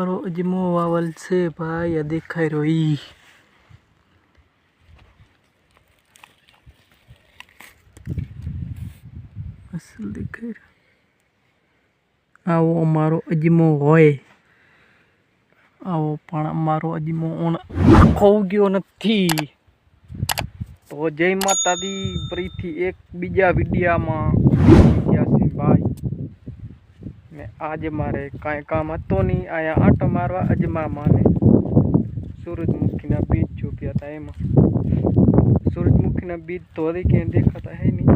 અમારો અજમો વાવલ છે ભાઈ, આ દેખાઈ રહ્યો ઈ. આવો અમારો અજમો હોય. આવો પણ અમારો અજમો ઓણ ગયો નથી. તો જય માતાજી, ફરીથી એક બીજા વિડીયામાં. ભાઈ આજે મારે કાંઈ કામ હતો નહીં. આયા આંટો મારવા અજમા માને સૂરજમુખીના બીજ જોપ્યા હતા એમાં. સૂરજમુખીના બીજ તો હજી ક્યાંય દેખાતા હે નહીં.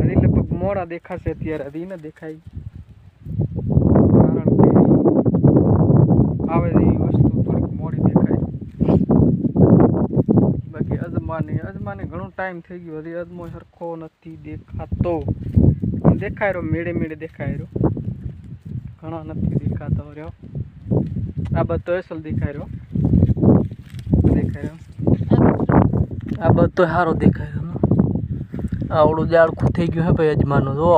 હજી લગભગ મોડા દેખાશે અત્યારે હજી ન દેખાય. કારણ કે આવે એવી વસ્તુ થોડીક મોડી દેખાય. બાકી અજમાને અજમાને ઘણો ટાઈમ થઈ ગયો. હજી અજમો સરખો નથી દેખાતો. દેખાય રહ્યો, મેળે મેળે દેખાય રહ્યો. ઘણો નથી દેખાતો રહ્યો. આ બધો અસલ દેખાય રહ્યો. દેખાય રહ્યો. આ બધો સારો દેખાય રહ્યો. આવડું જાડખું થઈ ગયું હે ભાઈ અજમાનું જો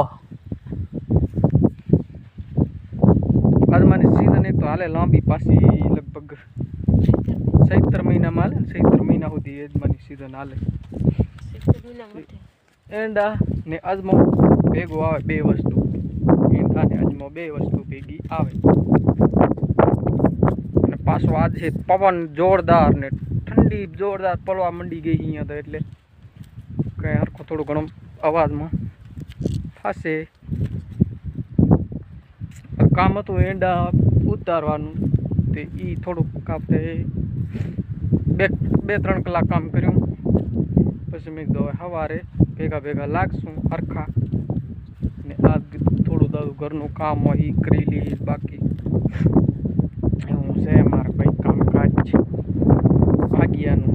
અજમાની સીઝન એક તો હાલે લાંબી પાછી લગભગ સૈતર મહિનામાં હાલે ને મહિના સુધી અજમાની સીઝન હાલે. એંડા ને અજમો ભેગો આવે બે વસ્તુ. એંડા ને અજમો બે વસ્તુ. ભેગી આવે. અને પાછો આજે પવન જોરદાર ને ઠંડી જોરદાર પડવા મંડી ગઈ અહીંયા તો એટલે કઈ હરખો થોડો ઘણો અવાજમાં થશે. કામ હતું એંડા ઉતારવાનું તે એ થોડુંક આપણે બે બે, ત્રણ કલાક કામ કર્યું. પછી મેં કીધું સવારે ભેગા ભેગા લાગશું હરખા. ને આ થોડું ઘરનું કામ હોય એ કરી લઈએ બાકી. એવું છે મારે કંઈ કામકાજ ભાગ્યાનું.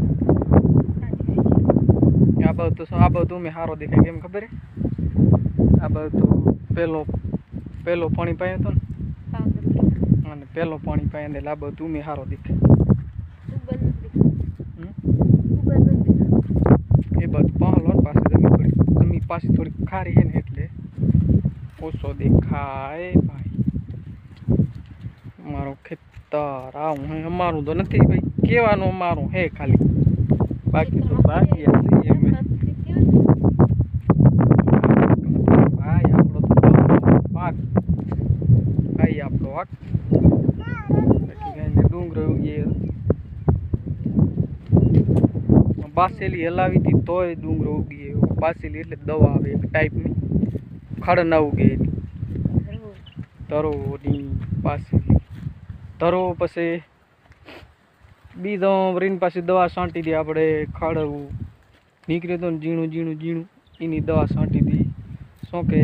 આ બધું આ બધું મેં સારો દેખાય કેમ ખબર હે? આ બધું પહેલો પહેલો પાણી પાયો હતો ને? અને પહેલો પાણી પાય એટલે આ બધું મેં સારો દેખાય. એ બધું પહોંચો ને પાસે જમી થોડી જમી પાસે થોડી ખારી છે ને એટલે. ઓછો દેખાય ભાઈ. મારો ખેતર આવું હે અમારું તો નથી ભાઈ. કહેવાનું અમારું હે ખાલી. બાકી તો બાકી અમે ભાઈ આપણો તો પાક. ભાઈ આપણો પાક. ડુંગરો ઉગીએ બાસેલી હલાવી હતી તોય ડુંગરો ઉગી. એવો બાસેલી એટલે દવા આવે એક ટાઈપની ખડ ના ઉગે તરોની પાસે તરો પછી બીજો રીન પાસે દવા છાંટી દે આપણે ખાડવું. નીકળે તો ને ઝીણું ઝીણું ઝીણું એની દવા છાંટી દી. શું કે?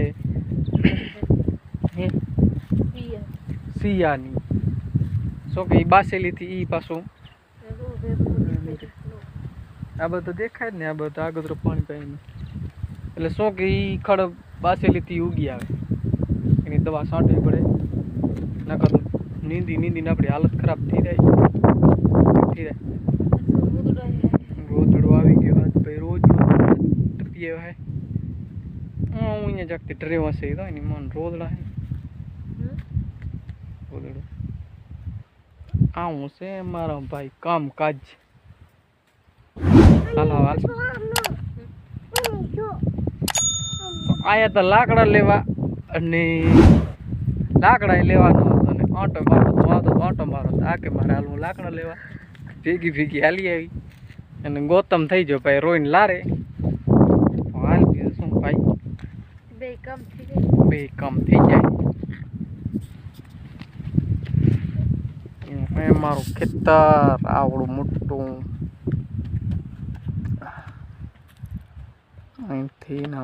સિયાની. શું કે? એ બાસેલીથી એ પાછું. આ બધું દેખાય ને આ બધું આગળ પાણી પાણી એટલે શું કે એ ખડ બાસેલીથી ઉગી આવે. એની દવા છાંટવી પડે. નકર નીંદી, નીંદીને આપણી હાલત ખરાબ થઈ જાય. થઈ જાય. રોદડો આવી ગયો ભાઈ, રોજ તપીએ હે. હું અહીંયા જાગતી ટ્રેવ હશે તો એની મન રોદડા હે. રોદડો આવું છે મારા ભાઈ કામકાજ. હાલો, હાલ. તો આયા તો લાકડા લેવા અને લાકડા લેવાનું હતું ને ઓટો મારો તો ઓટો મારો આ કે મારે હાલ હું લાકડા લેવા. ભેગી ભેગી હાલી આવી. અને ગૌતમ થઈ ગયો ભાઈ રોઈને લારે. હાલ શું ભાઈ? બે કામ થઈ જાય. ભેકામ થઈ જાય. મારું ખેતર આવડું મોટું. અહીંથી ને.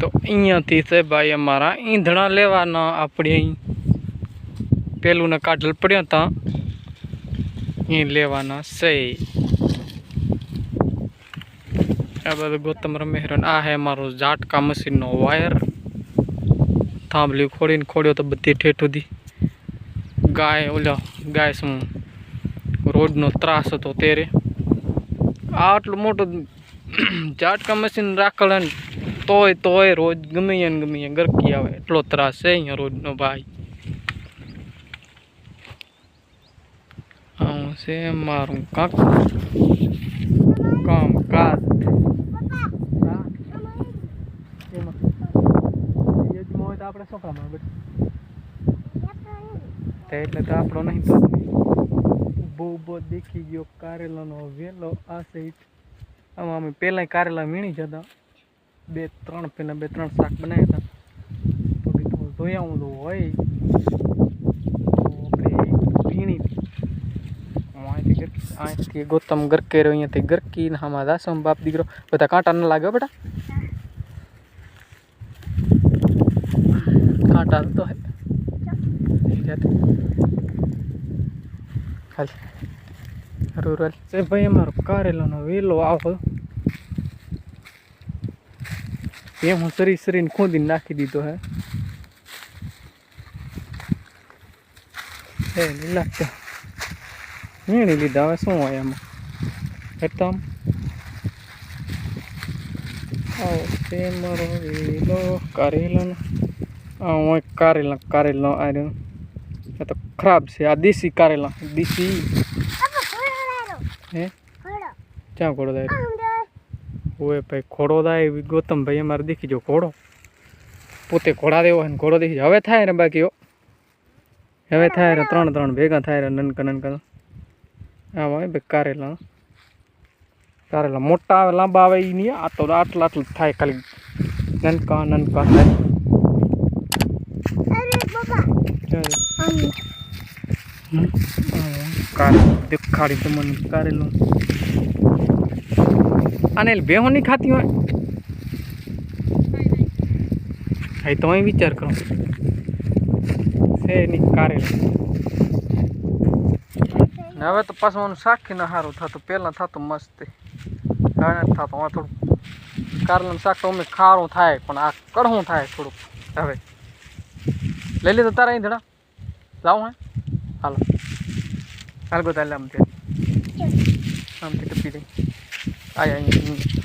તો અહીંયાથી છે ભાઈ અમારા ઈંધણા લેવાના આપણે અહીં. પેલું ને કાઢલ પડ્યા હતા એ લેવાના છે. આ બધું ગૌતમ રમેહરન આ હે મારો ઝાટકા મશીનનો વાયર. થાંભલી ખોડીને ખોડ્યો તો બધી ઠેઠ સુધી. ગાય, ઓલા ગાય શું? રોડનો ત્રાસ હતો ત્યારે. આટલું મોટું ઝાટકા મશીન રાખલ તોય તોય રોજ ગમે ને ગમે ગરકી આવે. એટલો ત્રાસ છે અહીંયા રોજનો ભાઈ. આવું છે મારું કાક કામ કાજ. આપણે આવે એટલે તો આપણો નહીં બહુ બહુ દેખી ગયો કારેલાનો વેલો આ સાઈડ આમાં અમે પહેલાં કારેલા વીણી જતા બે ત્રણ પહેલાં બે ત્રણ શાક બનાવ્યા હતા. તો કીધું જોયા હું તો હોય. અહીંથી ગૌતમ ગરકે રહ્યો અહીંયાથી ગરકી ને આમાં દાસમ બાપ દીકરો. બધા કાંટા ન લાગે હો બેટા. કાંટા તો હે. હાલ. રૂરલ ભાઈ, અમારો કારેલાનો વેલો આવો. એ હું સરી સરીને ખોદી નાખી દીધો હે. એ લીલા વીણી લીધા હવે શું હોય એમાં? એકદમ મારો વેલો કારેલાનો હું કારેલા કારેલા આ એ તો ખરાબ છે આ દેશી કારેલા દેશી. હે? ક્યાં ઘોડો દાય ઓય ભાઈ, ઘોડો થાય ગૌતમ ભાઈ અમારે દેખી જો ઘોડો. પોતે ઘોડા દેવો હોય ઘોડો દેખી. હવે થાય ને બાકી હવે થાય રે ત્રણ ત્રણ ભેગા થાય રે નનકા નનકા આવા હોય ભાઈ કારેલા. કારેલા મોટા આવે, લાંબા આવે એ નહીં. આ તો આટલા આટલું થાય ખાલી. નનકા નનકા થાય. દેખાડી તમને કારેલું. આને બેહો નહીં ખાતી હોય? હા તો અહીં વિચાર કરો. છે નહીં કારેલું. હવે તો પાછું આનું શાક ના સારું થતું પહેલાં થતું મસ્ત. હવે નથી થતું હવે થોડું કારેલાનું શાક તો અમે ખારું થાય પણ આ કડવું થાય થોડુંક હવે. લઈ લીધું તારા અહીં ધડા લાવું હે. હાલો. હાલ ગો તાલે આમથી આમથી ટપી દઈ આય અહીં